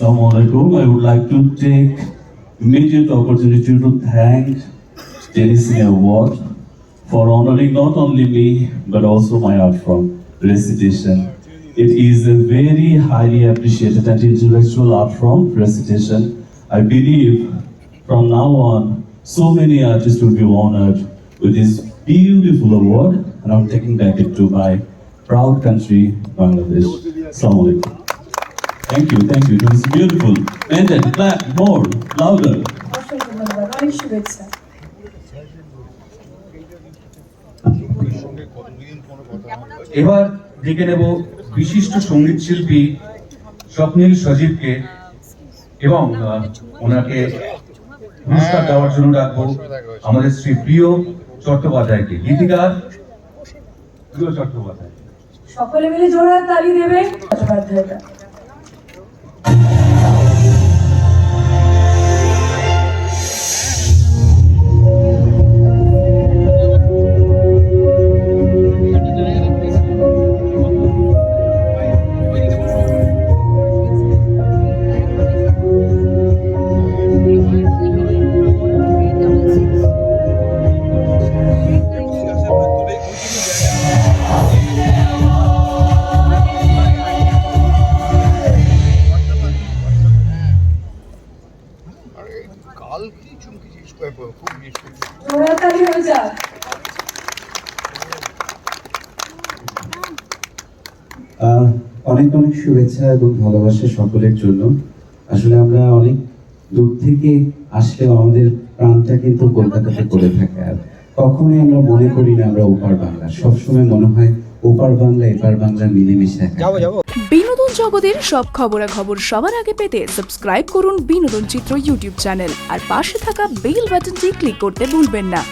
like to take immediate opportunity to thank Tennessee Award for honoring not only me but also my art form, recitation. It is a very highly appreciated and intellectual art form, recitation. I believe from now on, so many artists will be honored with this beautiful award, and I'm taking back it to my proud country, Bangladesh. Assalamu alaikum. Thank you, thank you. It was beautiful. Ended, clap, more, louder. অসংখ্য ধন্যবাদ অনেক শুভেচ্ছা এবার ডেকে নেব বিশিষ্ট সংগীত শিল্পী স্বপ্নীল সজীবকে এবং ওনাকে পুরস্কার দেওয়ার জন্য ডাকবো আমাদের শ্রী প্রিয় চট্টোপাধ্যায়কে গীতিকার প্রিয় চট্টোপাধ্যায় সকলে মিলে জোড়া তালি দেবে চট্টোপাধ্যায়টা খুব যাক আহ, অনেক অনেক শুভেচ্ছা এবং ভালোবাসা সকলের জন্য। আসলে আমরা অনেক দূর থেকে আসলেও আমাদের প্রাণটা কিন্তু কলকাতাতে পড়ে থাকে। আর কখনোই আমরা মনে করি না আমরা ওপার বাংলা। সবসময় মনে হয় ওপার বাংলা এপার বাংলা মিলেমিশে একা বিনোদন জগতের সব খবরাখবর সবার আগে পেতে সাবস্ক্রাইব করুন বিনোদন চিত্র ইউটিউব চ্যানেল আর পাশে থাকা বেল বাটনটি ক্লিক করতে ভুলবেন না।